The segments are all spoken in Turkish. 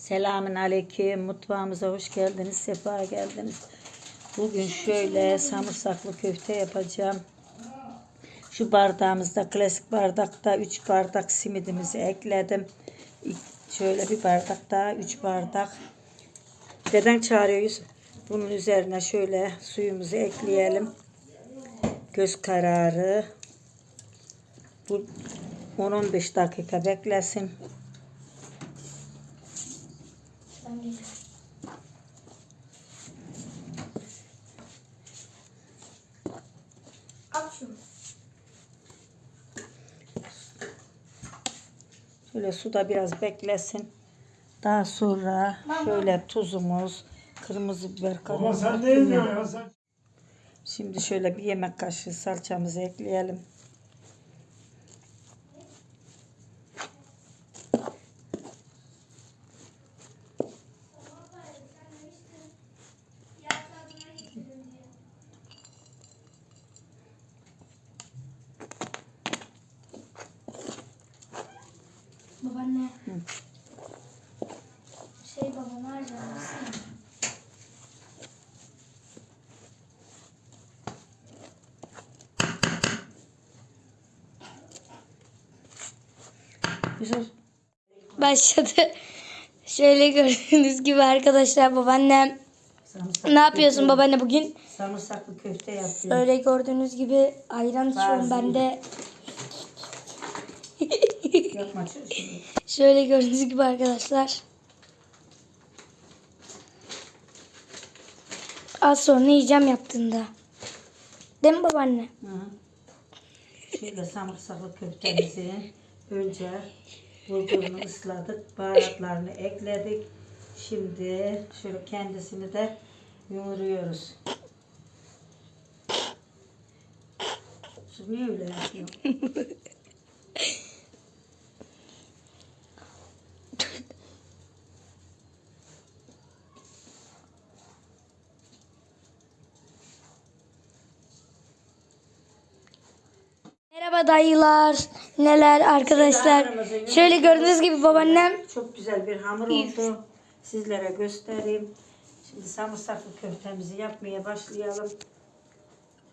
Selamün aleyküm. Mutfağımıza hoş geldiniz. Sefa geldiniz. Bugün şöyle samırsaklı köfte yapacağım. Şu bardağımızda klasik bardakta 3 bardak simidimizi ekledim. Şöyle bir bardak daha 3 bardak. Deden çağırıyor Yusuf. Bunun üzerine şöyle suyumuzu ekleyelim. Göz kararı. Bu 10-15 dakika beklesin. At şunu. Şöyle suda biraz beklesin. Daha sonra şöyle tuzumuz, kırmızı biber Ama karabiber. sen ne ediyorsun ya sen? Şimdi şöyle bir yemek kaşığı salçamızı ekleyelim. Yusuf, Başladı. Şöyle gördüğünüz gibi arkadaşlar babaannem. sarımsaklı Ne yapıyorsun köfte- babaanne bugün? Sarımsaklı köfte yapıyorum. Şöyle gördüğünüz gibi ayran içiyorum ben de. Yapma. Şöyle gördüğünüz gibi arkadaşlar. Az sonra yiyeceğim yaptığında. Değil mi babaanne? Hı. Şöyle samırsaklı köftemizi önce bulgurunu ısladık, baharatlarını ekledik. Şimdi şöyle kendisini de yoğuruyoruz. Siz niye öyle yapıyorsun? Merhaba dayılar. Neler arkadaşlar. Şöyle gördüğünüz gibi babaannem Çok güzel bir hamur oldu. Sizlere göstereyim. Şimdi samırsaklı köftemizi yapmaya başlayalım.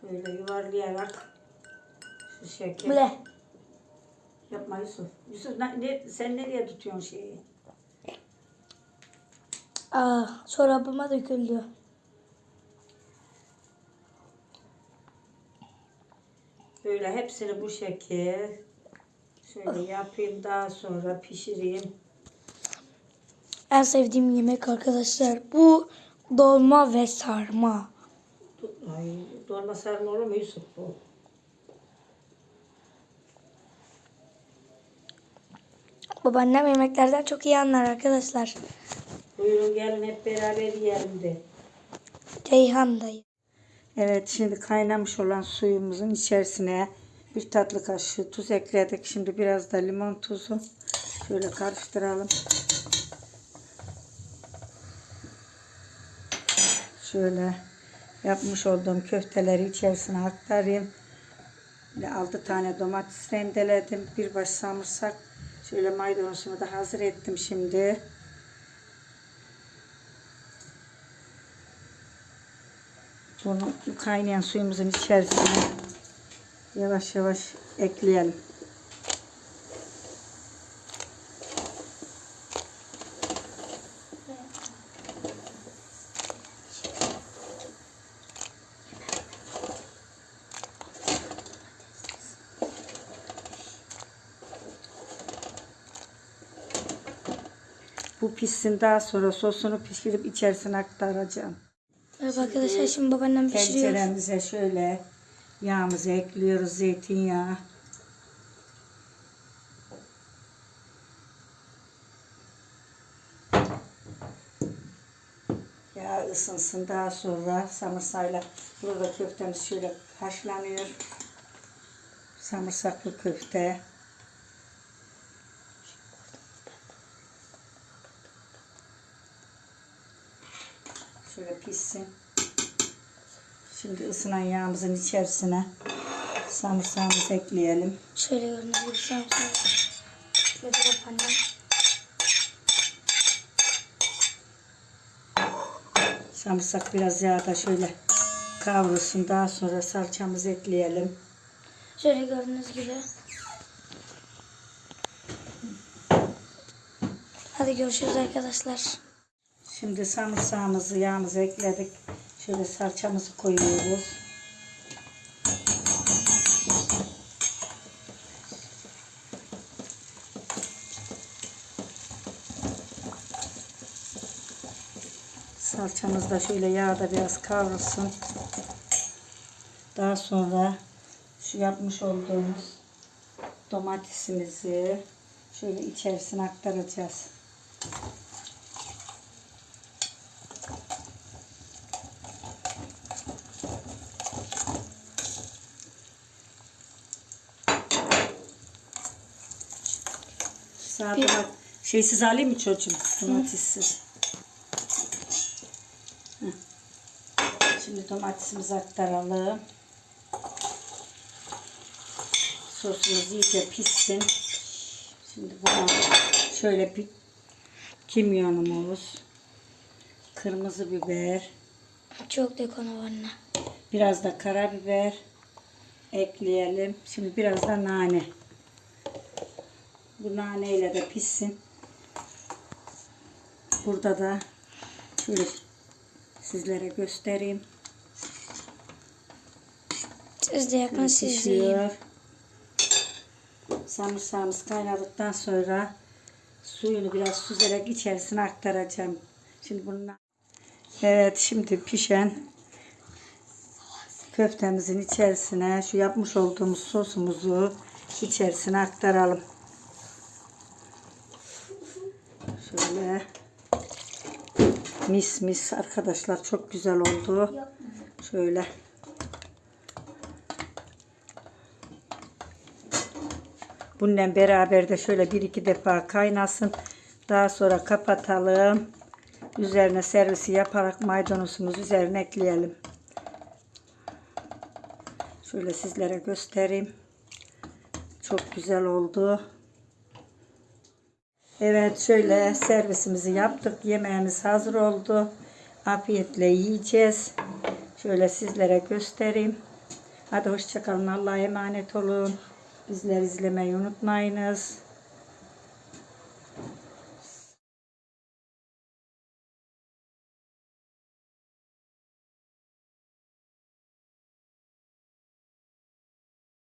Şöyle yuvarlayarak şu şekil. Bile. Yapma Yusuf. Yusuf ne, ne- sen nereye tutuyorsun şeyi? Aa, çorabıma döküldü. Böyle hepsini bu şekil şöyle yapayım daha sonra pişireyim. En sevdiğim yemek arkadaşlar. Bu dolma ve sarma. Ay, dolma sarma olur mu Yusuf bu? Babaannem yemeklerden çok iyi anlar arkadaşlar. Buyurun gelin hep beraber yiyelim de. Ceyhan dayı. Evet şimdi kaynamış olan suyumuzun içerisine bir tatlı kaşığı tuz ekledik. Şimdi biraz da limon tuzu. Şöyle karıştıralım. Şöyle yapmış olduğum köfteleri içerisine aktarayım. Böyle 6 tane domates rendeledim. Bir baş samırsak. Şöyle maydanozumu da hazır ettim şimdi. Bunu kaynayan suyumuzun içerisine yavaş yavaş ekleyelim. Bu pişsin daha sonra sosunu pişirip içerisine aktaracağım. Evet arkadaşlar şimdi babaannem pişiriyor. Tenceremize şöyle yağımızı ekliyoruz. Zeytinyağı. Yağ ısınsın daha sonra samırsayla burada köftemiz şöyle haşlanıyor. Samırsaklı köfte. Şöyle pişsin. Şimdi ısınan yağımızın içerisine samırsağımızı ekleyelim. Şöyle gördüğünüz gibi sarımsak. Şöyle babaannem. Sarımsak biraz yağda şöyle kavrulsun. Daha sonra salçamızı ekleyelim. Şöyle gördüğünüz gibi. Hadi görüşürüz arkadaşlar. Şimdi sarımsağımızı, yağımızı ekledik. Şöyle salçamızı koyuyoruz. Salçamız da şöyle yağda biraz kavrulsun. Daha sonra şu yapmış olduğumuz domatesimizi şöyle içerisine aktaracağız. Sağ domat şeysiz alayım mı çocuğum? Domatessiz. Hı. Şimdi domatesimizi aktaralım. Sosumuz iyice pişsin. Şimdi buna şöyle bir kimyonumuz, kırmızı biber, Çok da konu var anne. biraz da karabiber ekleyelim. Şimdi biraz da nane. Bu naneyle de pişsin. Burada da şöyle sizlere göstereyim. Siz de yapın siz de yiyin. Pişiyor. Sarımsağımız kaynadıktan sonra suyunu biraz süzerek içerisine aktaracağım. Şimdi bununla Evet şimdi pişen köftemizin içerisine şu yapmış olduğumuz sosumuzu içerisine aktaralım. Şöyle mis mis arkadaşlar çok güzel oldu. Şöyle Bununla beraber de şöyle bir iki defa kaynasın. Daha sonra kapatalım. Üzerine servisi yaparak maydanozumuzu üzerine ekleyelim. Şöyle sizlere göstereyim. Çok güzel oldu. Evet şöyle servisimizi yaptık. Yemeğimiz hazır oldu. Afiyetle yiyeceğiz. Şöyle sizlere göstereyim. Hadi hoşçakalın. Allah'a emanet olun. Bizleri izlemeyi unutmayınız.